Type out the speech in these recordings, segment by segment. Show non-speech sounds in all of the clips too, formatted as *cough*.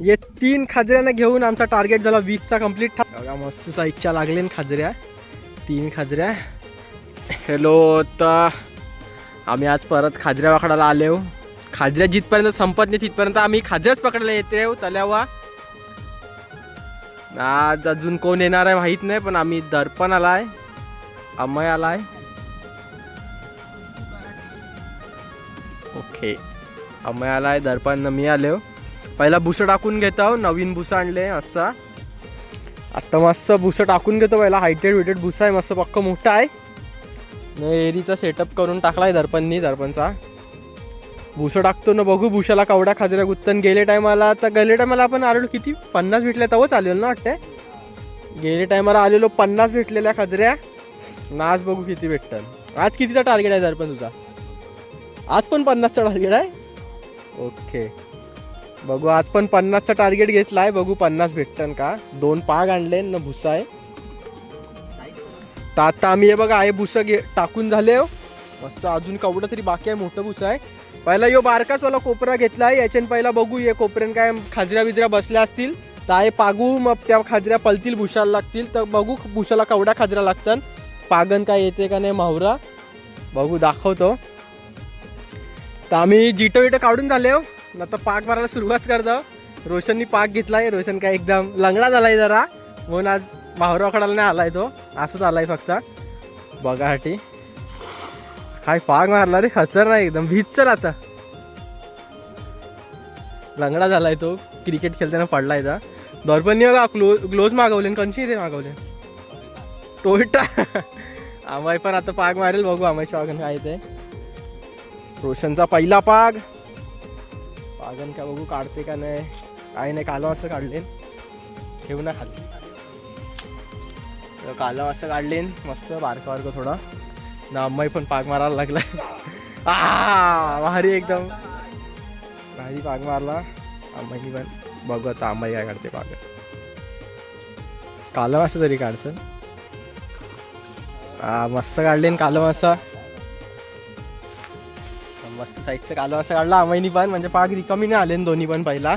हे तीन खाजऱ्यांना घेऊन आमचा टार्गेट झाला वीसचा कंप्लीट बघा मस्त साईजच्या लागले ना खाजऱ्या. तीन खाजऱ्या. हॅलो तर आम्ही आज परत खाजऱ्या पकडायला आलो हो. खाजऱ्या जिथपर्यंत संपत नाही तिथपर्यंत आम्ही खाजऱ्याच पकडायला येते तल्यावा हो, आज अजून कोण येणार आहे माहीत नाही पण आम्ही दर्पण आलाय अमय आलाय. ओके अमय आलाय दर्पण मी आलो हो. पहिला भुसं टाकून घेतो नवीन भुसा आणले असा. आत्ता मस्त भुसं टाकून घेतो पहिला हायटेड विटेड भुसा आहे मस्त पक्क मोठा आहे. न एरीचा सेटअप करून टाकलाय दर्पणनी दर्पणचा. भुसं टाकतो ना बघू भुशाला कवडा खाजऱ्या गुत्तन. गेले टायमाला तर गेले टायमाला आपण आलेलो किती? पन्नास भेटल्या तेव्हाच आलेलो ना वाटते गेले टायमाला आलेलो पन्नास भेटलेल्या खाजऱ्या. ना आज बघू किती भेटतात. आज कितीचा टार्गेट आहे दर्पण तुझा? आज पण पन्नासचा टार्गेट आहे? ओके बघू आज पण पन्नासचा टार्गेट घेतला आहे बघू पन्नास भेटतं का? दोन पाग आणले ना भुसा आहे तर आता आम्ही हे बघा हे भुसा घे टाकून झाले हो. मस्त अजून कवडं तरी बाकी आहे मोठं भुसा आहे. पहिला यो बारकाच वाला कोपरा घेतला आहे याच्यान पहिला बघू ये कोपऱ्यान काय खाजऱ्या बिजऱ्या बसल्या असतील. तर आहे पागू मग त्या खाजऱ्या पलतील भुशाला लागतील. तर बघू भुशाला कवडा खाजरा लागतात पागन काय येते का नाही माहुरा बघू दाखवतो. तर आम्ही जिटं विटं काढून झाले हो. ना आता पाक मारायला सुरुवात करतो रोशननी पाक घेतलाय. रोशन काय एकदम लंगडा झालाय जरा. म्हणून आज माहुरा नाही आलाय तो. असंच आलाय फक्त. बघासाठी काय पाग मारला रे खतरनाक एकदम. भीत चल आता. लंगडा झालाय तो. क्रिकेट खेळताना पडलाय तर दर्पणनी बघा ग्लो ग्लोव्ज मागवले कशी ते मागवले. टोयटा. आम्हाई पण आता पाग मारेल. बघू आम्हाची वागण काय ते. रोशनचा पहिला पाग पागन का बघू काढते का नाही? काय नाही कालवा असं काढले ठेवू ना खाली. तर कालवा असं काढले मस्त बारका बारकं थोडा. ना अम्माई पण पाग मारायला लागला. आ भारी एकदम. भारी पाग मारला. अम्माई पण. बघू आता अम्माई काय काढते पाग. कालवा असं तरी काढचं. मस्त काढले कालवा असा मस्त साईडचं कालवा असं काढला. अम्माईनी पण म्हणजे पाग रिकामी नाही आले दोन्ही पण पहिला.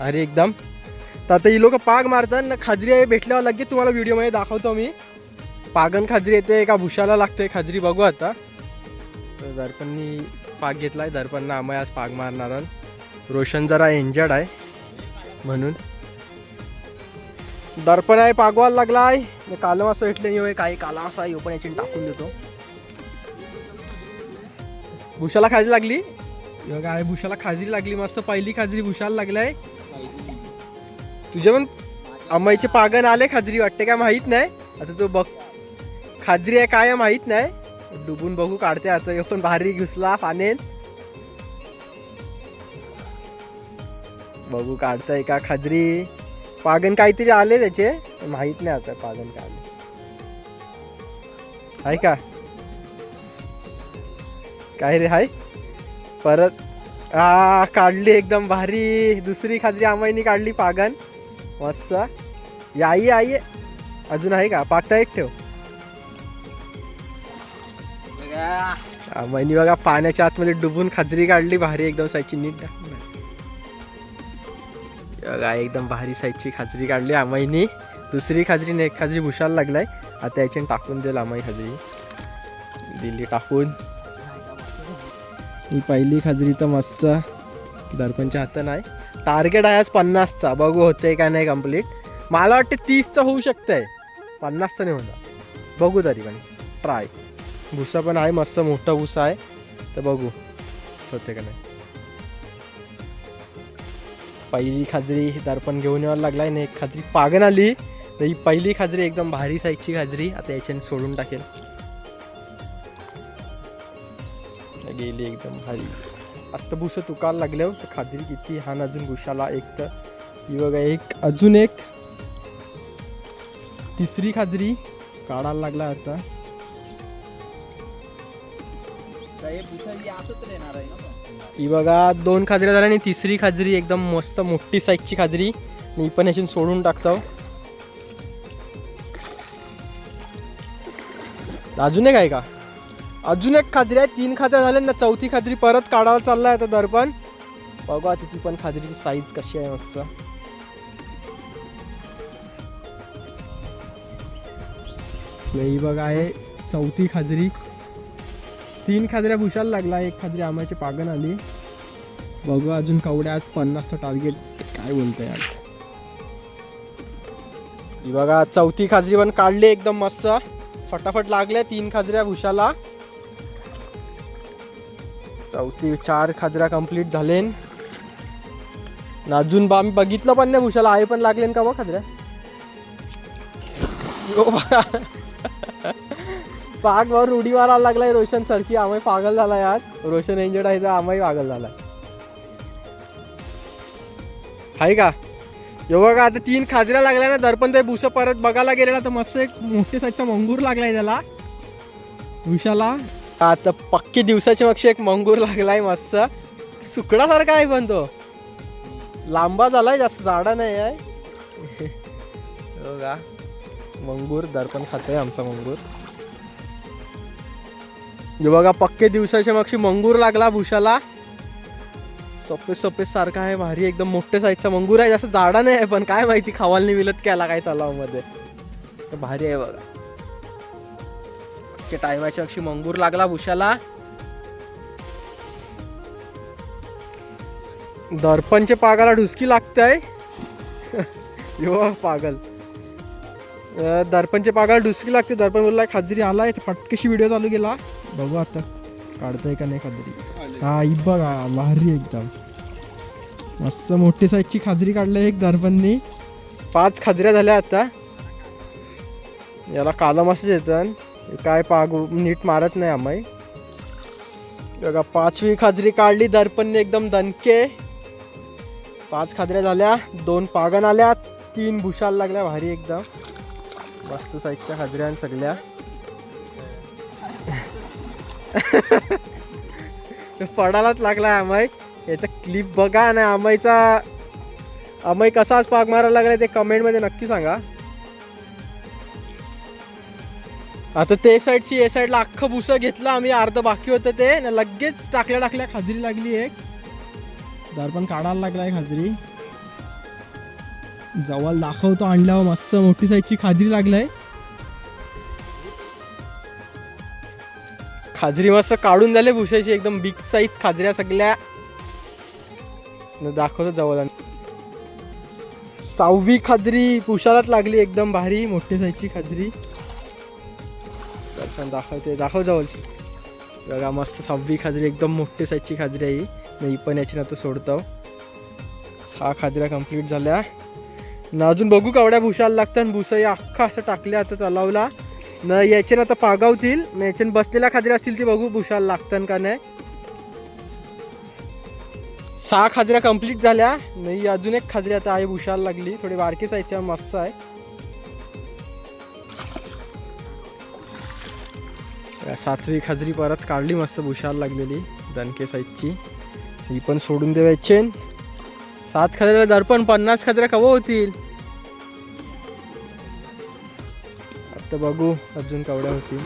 अरे एकदम. तर आता ही लोक पाग मारतात ना खाजरी आहे भेटल्यावर लगेच तुम्हाला व्हिडिओमध्ये दाखवतो मी. पागन खाजरी येते का भुशाला लागते खाजरी बघू आता. तर दर्पणनी पाग घेतला आहे दर्पणना आम्ही आज पाग मारणार रोशन जरा एंजर्ड आहे म्हणून. दर्पण आहे पागवायला लागलाय. कालम असं भेटले नाही काही काला असा यो पण याची टाकून देतो. भुशाला खाजरी लागली? आहे भुशाला खाजरी लागली मस्त. पहिली खाजरी भुशाला लागलाय. तुझ्या पण अम्माईचे पागन आले खाजरी वाटते काय माहीत नाही? आता तू बघ. खाजरी आहे काय माहीत नाही. डुबून बघू काढते आता. ह्यो पण भारी घुसला पाण्यात बघू काढताय का खाजरी? पागन काहीतरी आले त्याचे. माहीत नाही आता पागन काय. आहे का? काय रे हाय? परत हा काढली एकदम भारी. दुसरी खाजरी आमाईनी काढली पागन. मस्त. याई आई अजून आहे का? पाकता एक ठेव. आमाईनी बघा पाण्याच्या आतमध्ये डुबून खाजरी काढली. भारी एकदम साईजची नीट टाकून. बघा एकदम भारी साईजची खाजरी काढली आमाईनी. दुसरी खाजरी ने एक खाजरी भुशाला लागलाय. आता याच्याने टाकून देईल आमाई खाजरी दिली टाकून. ही पहिली खाजरी तर मस्त दर्पणच्या हातात नाही टार्गेट आहे आज पन्नासचा. बघू होतंय का नाही कंप्लीट मला वाटते तीसचं होऊ शकतं आहे पन्नासचं नाही होणार. बघू तरी पण. ट्राय भुसा पण आहे मस्त मोठा भुसा आहे. तर बघू. होते का नाही. पहिली खाजरी दर्पण घेऊन यायला आहे ना एक खाजरी पागन आली. तर ही पहिली खाजरी एकदम भारी साईजची खाजरी आता याच्याने सोडून टाकेल. गेली एकदम भारी. आत्ता भुस तुकायला लागले तर खाजरी किती हा न अजून भुशाला एक तर. ही बघा एक अजून एक. तिसरी खाजरी काढायला लागला आता. ही बघा दोन खाजऱ्या झाल्या आणि तिसरी खाजरी एकदम मस्त मोठी साईजची खाजरी मी पण याची सोडून टाकतो. अजून एक आहे का? अजून एक खाजरी आहे तीन खाज्या झाल्या ना चौथी खाजरी परत काढायला चाललाय आता दर्पण. बघा आता ती पण खाजरीची साईज कशी आहे मस्त. ही बघा आहे चौथी खाजरी तीन खाजऱ्या भुशाला लागला एक खाजरी आंब्याची पागण आली. बघू अजून कवड्या आज पन्नासचं टार्गेट काय बोलतोय आज. ही बघा चौथी खाजरी पण काढली एकदम मस्त. फटाफट लागल्या तीन खाजऱ्या भुशाला चौथी चार खाजरा कंप्लीट झाले अजून बा मी बघितलं पण नाही भुशाला आहे पण लागले का बघ खाजऱ्या? पाग भाऊ उडी मारायला लागलाय रोशन सारखी आम्ही पागल झालाय आज. रोशन एंजर्ड आहे तर आम्ही पागल झालाय. आहे का? एवढं बघा आता तीन खाजऱ्या लागल्या ना दर्पण ते भुसं परत बघायला गेलेला तर मस्त एक मोठे साईजचा मंगूर लागलाय त्याला. भुशाला आता पक्की दिवसाच्या मक्षी एक मंगूर लागलाय मस्त. सुकडासारखा आहे पण तो. लांबा झालाय जास्त जाडा नाही आहे. बघा. मंगूर दर्पण खातोय आमचा मंगूर. हे बघा पक्के दिवसाच्या मक्षी मंगूर लागला भुशाला. सोपे सोपे सारखा आहे भारी एकदम मोठ्या साईजचा मंगूर आहे. जास्त जाडा नाही आहे पण काय माहिती खावाल नाही विलत केला काय तलावामध्ये. भारी आहे बघा. पक्के टायमाच्या अक्षी मंगूर लागला भुशाला. दर्पणचे पागाला ढुसकी लागतंय. *laughs* यो पागल. दर्पणच्या दर्पणचे पागाला ढुसकी लागते. दर्पण बोलला खाजरी आलाय तर व्हिडिओ चालू केला. बघू आता काढतोय का नाही खाजरी. हा इ बघा भारी एकदम. मस्त मोठी साईजची खाजरी काढली एक दर्पणनी. पाच खाजऱ्या झाल्या आता. याला कालमासच येतं काय पाग नीट मारत नाही आम्ही. बघा पाचवी खाजरी काढली दर्पणने एकदम दणके. पाच खाजऱ्या झाल्या दोन पागण आल्या तीन भुशाल लागल्या भारी एकदम. मस्त साईजच्या खाजऱ्या आणि सगळ्या. *laughs* पडायलाच लागलाय अमय याचा क्लिप बघा आणि अमयचा अमय कसाच पाग मारायला लागलाय ते कमेंटमध्ये नक्की सांगा. आता ते साईडची या साईडला अख्खं भुसं घेतलं आम्ही अर्धं बाकी होतं ते. न लगेच टाकल्या टाकल्या खाजरी लागली एक. दर्पण काढायला लागलाय खाजरी. जवळ दाखवतो आणल्यावर मस्त मोठी साईजची खाजरी लागलाय. खाजरी मस्त काढून झाले भुशाची एकदम बिग साईज खाजऱ्या सगळ्या. दाखवतो जवळ. सहावी खाजरी पुशालाच लागली एकदम भारी मोठी साईजची खाजरी. दर्शन दाखवते दाखव जवळची बघा मस्त सहावी खाजरी एकदम मोठी साईजची खाजरी आहे मी पण याची नंतर सोडतो. सहा खाजऱ्या कंप्लीट झाल्या. न अजून बघू कावड्या भुशाला लागतात. भुसा या अख्खा असं टाकल्या आता तलावला. न याचे ना आता पागावतील. न याच्याने बसलेल्या खाजऱ्या असतील ते बघू भुशाला लागतात का नाही. सहा खाजऱ्या कंप्लीट झाल्या. नाही अजून एक खाजरी आता आहे भुशाला लागली. थोडी बारकी साईजच्या मस्त आहे. सातवी खाजरी परत काढली मस्त भुशाला लागलेली दणके साईजची ही पण सोडून द्यायचे सात खाजऱ्याला दर्पण पन्नास खाजऱ्या कवा होतील? आता बघू अजून कवड्या होतील.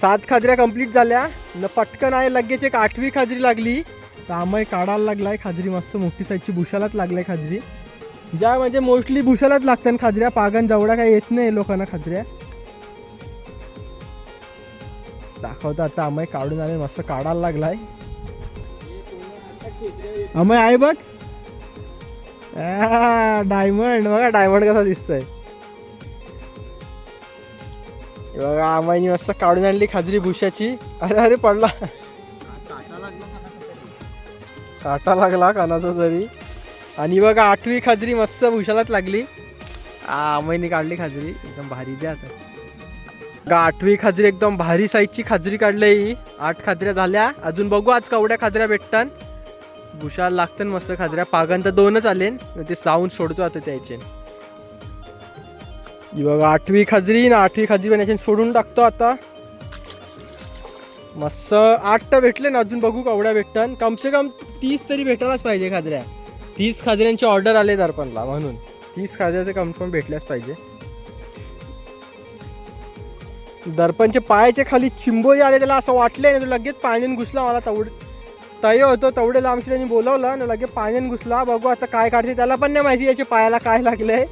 सात खाजऱ्या कंप्लीट झाल्या. न पटकन आहे लगेच एक आठवी खाजरी लागली. तर आम्ही काढायला लागलाय खाजरी मस्त मोठी साईजची भुशालाच लागलाय खाजरी. ज्या म्हणजे मोस्टली भुशालाच लागतात खाजऱ्या पागन जेवढ्या काही येत नाही लोकांना खाजऱ्या. दाखवतो. आता अमय काढून आले मस्त काढायला लागलाय. अमय आहे बघ. डायमंड बघा डायमंड कसा दिसतोय. बघा अमयनी मस्त काढून आणली खाजरी भुशाची अरे अरे पडला. काटा लागला कानाचा तरी. आणि बघा आठवी खाजरी मस्त भुशालाच लागली. अमयनी काढली खाजरी एकदम भारी द्या आता. आठवी खाजरी एकदम भारी साईजची खाजरी काढली आठ खाजऱ्या झाल्या. अजून बघू आज कवड्या खाजऱ्या भेटतात. भुशाला लागतात मस्त खाजऱ्या. पागन तर दोनच आले ते साऊंड सोडतो आता त्याचे. बघा आठवी खाजरी ना आठवी खाजरी पण याच्याने सोडून टाकतो आता. मस्त आठ तर भेटले ना अजून बघू कवड्या भेटतात. कम से कम तीस तरी भेटायलाच पाहिजे खाजऱ्या. तीस खाजऱ्यांची ऑर्डर आले दर्पणला म्हणून. तीस खाजऱ्याचे कन्फर्म भेटल्याच पाहिजे. दर्पणचे पायाच्या खाली चिंबोरी आले त्याला असं वाटले ना तो लगेच पाण्याने घुसला मला तेवढं तय होतो तेवढे लांबशी त्यांनी बोलवलं आणि लगे पाण्याने घुसला. बघू आता काय काढते त्याला पण नाही माहिती याच्या पायाला काय लागलंय.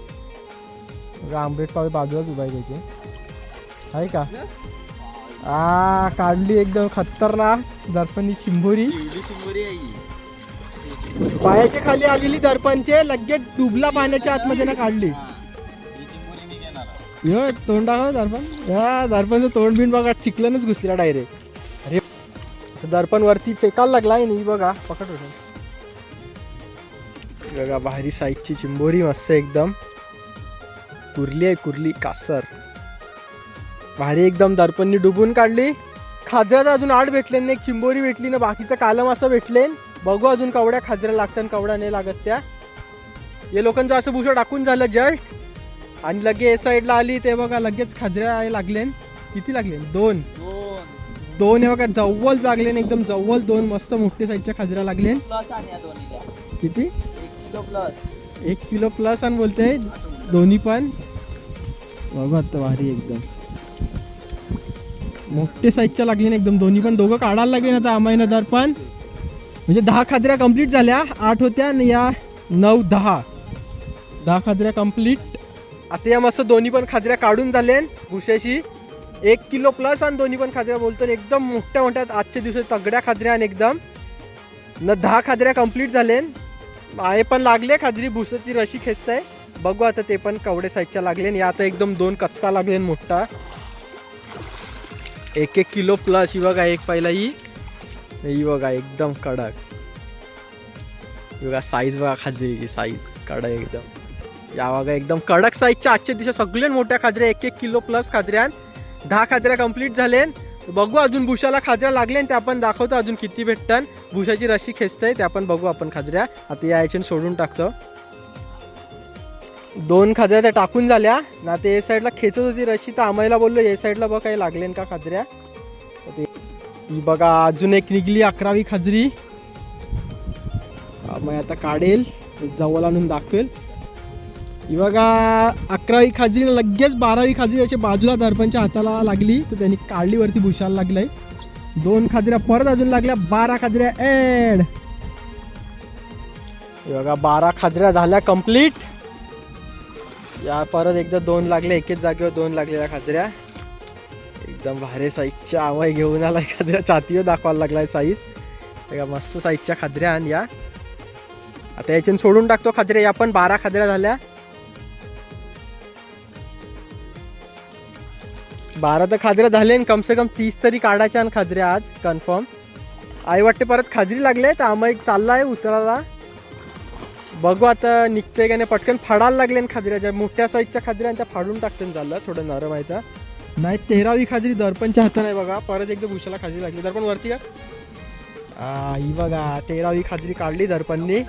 बघा, आंबेड पावे बाजूलाच उभा आहे त्याचे. आहे का? आ काढली एकदम खतरनाक दर्पणी चिंबोरी. पायाच्या खाली आलेली दर्पणचे लगेच डुबला पाण्याच्या आतमध्ये ना काढली. यो तोंड दाखव दर्पण. या दर्पणचं तोंड बिन बघा चिकलनच घुसला डायरेक्ट अरे दर्पण वरती फेकायला लागलाय नाही बघा पकड होतं बघा भारी साईजची चिंबोरी मस्त एकदम. कुर्ली आहे कुर्ली कासर. भारी एकदम दर्पणनी डुबून काढली. खाजरात अजून आठ भेटले ना एक चिंबोरी भेटली ना बाकीचं कालम असं भेटले. बघू अजून कवड्या खाजऱ्या लागतात कवड्या नाही लागत त्या. या लोकांचं असं भुसं टाकून झालं जस्ट. आणि लगे ए साईडला आली ते बघा लगेच खाजऱ्या लागले किती लागले? दोन. दोन हे बघा जव्वल लागले एकदम जव्वल दोन मस्त मोठे साईजच्या खाजऱ्या लागले. किती? एक किलो प्लस आणि बोलते दोन्ही पण. बघू आता भारी एकदम. मोठे साईजच्या लागले ना एकदम दोन्ही पण. दोघं काढायला लागले ना आता आम्हाला दर पण. म्हणजे दहा खाजऱ्या कंप्लीट झाल्या. आठ होत्या आणि या नऊ दहा. दहा खाजऱ्या कंप्लीट आता या मस्त दोन्ही पण खाजऱ्या काढून झाले भुशाशी एक किलो प्लस आणि दोन्ही पण खाजऱ्या बोलतो आणि एकदम मोठ्या मोठ्या आजच्या दिवसात तगड्या खाजऱ्या आणि एकदम न दहा खाजऱ्या कंप्लीट झाले आहे पण लागले खाजरी. भुसाची रशी खेचताय बघू आता ते पण कवडे साईजच्या लागले आणि आता एकदम दोन कचका लागले मोठा. एक एक किलो प्लस ही बघा एक पहिला ही. ही बघा एकदम कडक. बघा साईज बघा खाजरी साईज कडक एकदम. या बघा एकदम कडक साईजच्या आजच्या दिवशी सगळे मोठ्या खाजऱ्या एक एक किलो प्लस खाजऱ्यान दहा खाजऱ्या कंप्लीट झाल्यान बघू अजून भुशाला खाजऱ्या लागले ते आपण दाखवतो अजून किती भेटतं भुशाची रशी खेचतंय ते आपण बघू आपण खाजऱ्या. आता या याच्याने सोडून टाकतो. दोन खाजऱ्या त्या टाकून झाल्या. ना ते ए साईडला खेचत होती रशी तर आम्हाला बोललो या साईडला बघ काही लागले का खाजऱ्या? ते बघा अजून एक निघली अकरावी खाजरी. मग आता काढेल जवळ आणून दाखवेल. ही अकरावी खाजरी लगेच बारावी खाजरी त्याच्या बाजूला दर्पणच्या हाताला लागली तर त्यांनी काढलीवरती भुशाला लागलाय दोन खाजऱ्या परत अजून लागल्या बारा खाजऱ्या ऍड बघा बारा खाजऱ्या झाल्या कंप्लीट या परत एकदा दोन लागले एकेच जागेवर दोन लागलेल्या खाजऱ्या एकदम भारी साईजच्या आवाय घेऊन आला खाजऱ्या छातीवर दाखवायला लागलाय साईज बघा मस्त साईजच्या खाजऱ्या आणि या आता याच्याने सोडून टाकतो खाजऱ्या या पण बारा खाजऱ्या झाल्या बारा तर खाजऱ्या झाले आणि कम से कम तीस तरी काढायच्या आणि खाजऱ्या आज कन्फर्म आई वाटते परत खाजरी लागले तर आम्हा एक चालला आहे उचलायला. बघू आता निघते का नाही पटकन. फाडायला लागले आणि खाजऱ्या ज्या मोठ्या साईजच्या खाजऱ्या त्या फाडून टाकते चाललं थोडं नरम आहे तर. नाही तेरावी खाजरी दर्पणच्या हातात आहे बघा. परत एकदा भुशाला खाजरी लागली. दर्पण वरती का? ही बघा तेरावी खाजरी काढली दर्पणनी.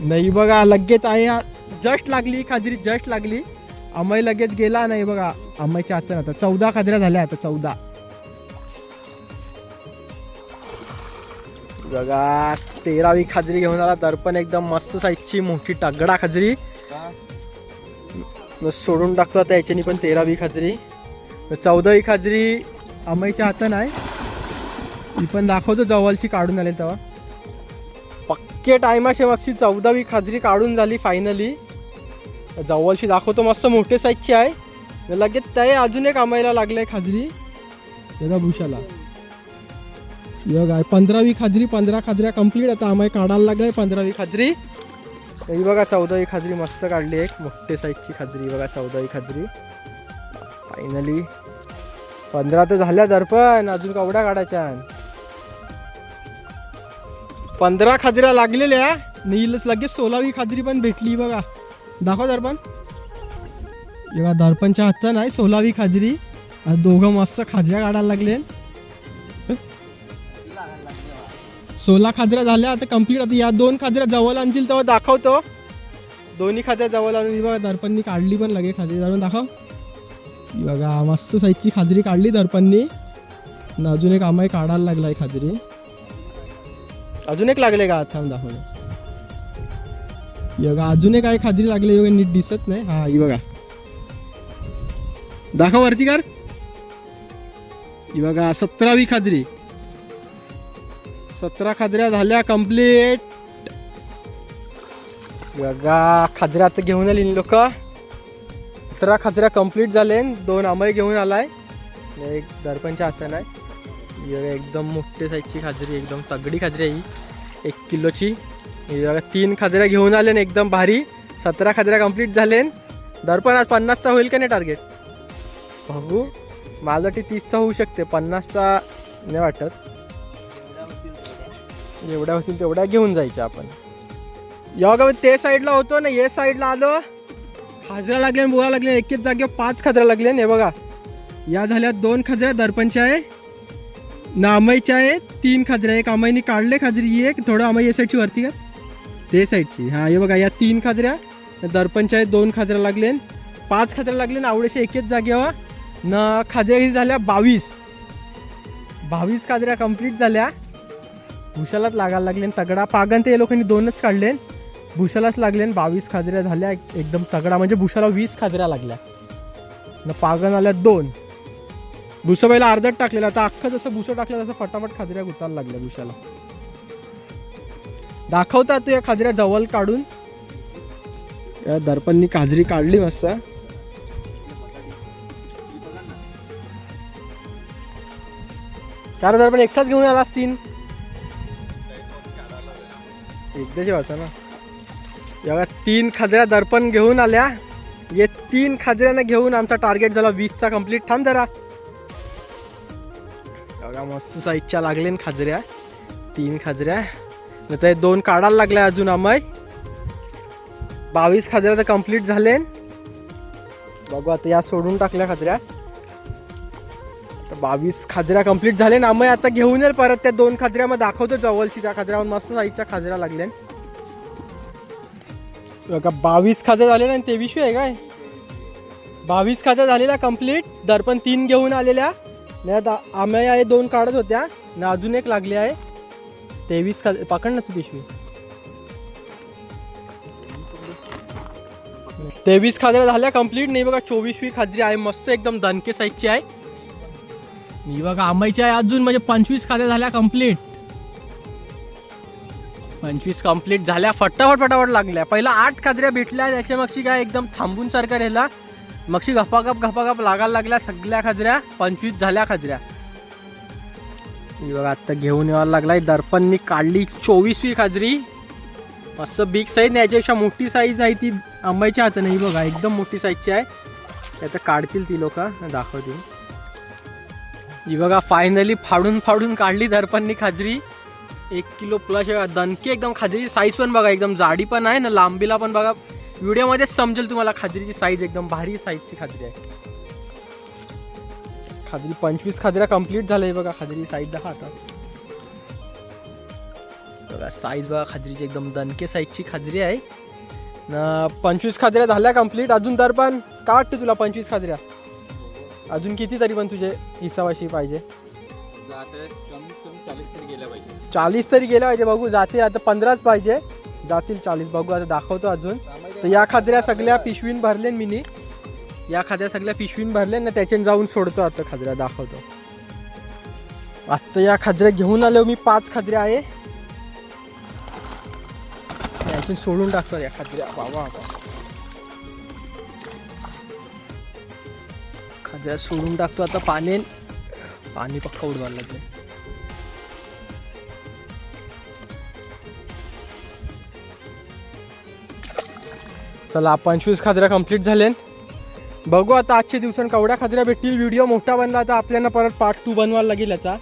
नाही बघा लगेच आहे. जस्ट लागली खाजरी जस्ट लागली. अमय लगेच गेला नाही बघा. अमयच्या हातात आता चौदा खाजऱ्या झाल्या आता चौदा. बघा तेरावी खाजरी घेऊन आला. दर्पण एकदम मस्त साईजची मोठी तगडा खाजरी. मग सोडून टाकतो आता याच्यानी पण तेरावी खाजरी. चौदावी खाजरी अमयच्या हातात आहे. ती पण दाखवतो जवळची काढून आले तेव्हा. पक्के टायमाशे मागची चौदावी खाजरी काढून झाली फायनली जवळशी दाखवतो मस्त मोठे साईजची आहे. लगेच ते अजून एक आमायला लागलंय खाजरी. त्याचा भुशाला बघ आहे पंधरावी खाजरी पंधरा खाजऱ्या कंप्लीट आता आम्हाला काढायला लागलाय पंधरावी खाजरी. ही बघा चौदावी खाजरी मस्त काढली एक. मोठे साईजची खाजरी बघा चौदावी खाजरी. फायनली पंधरा तर झाल्या दर्पण अजून कवड्या काढायच्या? पंधरा खाजऱ्या लागलेल्या. नीलच लगेच सोळावी खाजरी पण भेटली बघा. दाखव दर्पण. बघा दर्पणच्या हातात नाही सोलावी खाजरी. दोघं मस्त खाजऱ्या काढायला लागले. सोला खाजऱ्या झाल्या आता कंप्लीट आता या दोन खाजऱ्या जवळ आणतील तेव्हा दाखवतो. दोन्ही खाजऱ्या जवळ आणून बघा दर्पणनी काढली पण लगे खाजरी. जाऊन दाखव. बघा मस्त साईजची खाजरी काढली दर्पणनी. अजून एक आम्हाला काढायला लागलाय खाजरी. अजून एक लागले का? थांब दाखवलं बघा अजूनही काय खाजरी लागले बघा नीट दिसत नाही. हा ही बघा. दाखव वरती कर. ही बघा सतरावी खाजरी. सतरा खाजऱ्या झाल्या कंप्लीट बघा खाजऱ्या आता घेऊन आली लोक. सतरा खाजऱ्या कंप्लीट झाले दोन आंबे घेऊन आलाय. एक दर्पणच्या हातानं आहे. एकदम मोठे साईजची खाजरी एकदम तगडी खाजरी आहे ही. एक किलोची. बघा तीन खाजऱ्या घेऊन आले एकदम भारी. सतरा खाजऱ्या कंप्लीट झाले दर्पण आज पन्नासचा होईल का नाही टार्गेट बघू माझं माझ्यासाठी तीसचा होऊ शकते. पन्नासचा नाही वाटत. जेवढ्या होतील तेवढ्या घेऊन जायच्या आपण. योगा ते साईडला होतो ना ये साईडला आलो. खाजरा लागले बुवा लागले एकेच जागेवर पाच खाजरा लागल्या हे बघा या झाल्या दोन खाजऱ्या दर्पणच्या आहे. नामईच्या आहे तीन खाजऱ्या एक अमाईने काढले खाजरी एक. थोडं अमाई या साईडची वरती का ते साईडची. हां हे बघा या तीन खाजऱ्या दर्पणच्या दोन खाजऱ्या लागले पाच खाजऱ्या लागले ना आवडेशे एक जागेवर न खाजऱ्या झाल्या बावीस. बावीस खाजऱ्या कंप्लीट झाल्या. भुशालाच लागायला लागले तगडा पागन ते लोकांनी दोनच काढले भुशालाच लागले बावीस खाजऱ्या झाल्या. एकदम तगडा म्हणजे भुशाला वीस खाजऱ्या लागल्या. न पागन आल्या दोन. भुसाबाईला पहिला अर्धट टाकलेला आता अख्खं जसं भुसं टाकलं तसं फटाफट खाजऱ्या गुतायला लागल्या भुशाला दाखवता तू या खाजऱ्या जवळ काढून. या दर्पणनी खाजरी काढली मस्त. कारण दर्पण एकटाच घेऊन आला तीन एकदाच होता ना. एवढ्या तीन खाजऱ्या दर्पण घेऊन आल्या. ये तीन खाजऱ्यानं घेऊन आमचा टार्गेट झाला वीसचा कंप्लीट थांब जरा. एवढ्या मस्त साईजच्या लागले खाजऱ्या. तीन खाजऱ्या. नंतर दोन काढायला लागल्या अजून आम्ही बावीस खाजऱ्या तर कंप्लीट झाले. बघू आता या सोडून टाकल्या खाजऱ्या. तर बावीस खाजऱ्या कंप्लीट झाले ना आम्ही आता घेऊन येईल परत त्या दोन खाजऱ्या. मग दाखवतो जवळची त्या खाजऱ्यावर मस्त साईजच्या खाजऱ्या लागल्या. बघा बावीस खाजऱ्या झाले ना तेवीसवी आहे काय? बावीस खात्या झालेल्या कंप्लीट दर्पण तीन घेऊन आलेल्या. नाही आता आम्ही दोन काढत होत्या. ना अजून एक लागली आहे. तेवीस का पकड ना पिशवी. तेवीस खाजऱ्या झाल्या कंप्लीट नाही बघा चोवीसवी खाजरी आहे मस्त एकदम दणके साईजची आहे. मी बघा आंबाईची आहे अजून म्हणजे पंचवीस खाद्या झाल्या कंप्लीट पंचवीस कंप्लीट झाल्या फटाफट फटाफट लागल्या. पहिला आठ खाजऱ्या भेटल्या त्याच्या मागची काय एकदम थांबून सारखं राहिला. मगशी गपागप गपागप लागायला लागल्या सगळ्या खाजऱ्या पंचवीस झाल्या खाजऱ्या बघा आत्ता घेऊन यायला लागलाय दर्पणनी काढली चोवीसवी खाजरी. मस्त बिग साईज नाही याच्यापेक्षा मोठी साईज आहे ती आंब्याच्या हाताने. ही बघा एकदम मोठी साईजची आहे. आता काढतील ती लोक दाखवतील ही बघा फायनली फाडून फाडून काढली दर्पणनी खाजरी. एक किलो प्लस दणकी एकदम खाजरीची साईज पण बघा एकदम जाडी पण आहे ना लांबीला पण बघा. व्हिडिओमध्येच समजेल तुम्हाला खाजरीची साईज एकदम भारी साईजची खाजरी आहे. खाजरी पंचवीस खाजऱ्या कंप्लीट झालंय बघा खाजरी साईज दहा आता. बघा साईज बघा खाजरीची एकदम दणके साईजची खाजरी आहे. न पंचवीस खाजऱ्या झाल्या कंप्लीट अजून तर पण का वाटतं तुला पंचवीस खाजऱ्या अजून किती तरी पण तुझे गेल्या पाहिजे. चाळीस तरी गेल्या पाहिजे. बघू जातील आता पंधराच पाहिजे. जातील चाळीस. बघू आता दाखवतो अजून. तर या खाजऱ्या सगळ्या पिशवीन भरले मिनी. या खाद्या सगळ्या पिशवीन भरल्या ना त्याच्याने जाऊन सोडतो आता खाजऱ्या दाखवतो. आत्ता या खाजऱ्या घेऊन आलो मी पाच खाजऱ्या आहे. याच्याने सोडून टाकतो या खाजऱ्या. बाबा खाजऱ्या सोडून टाकतो आता पाणी. पाणी पक्का उडवायला ते चला पंचवीस खाजऱ्या कंप्लीट झाले बघू आता आजच्या दिवसात केवढ्या खाजऱ्या भेटतील. व्हिडिओ मोठा बनला तर आपल्याला परत पार्ट टू बनवायला लागेल याचा.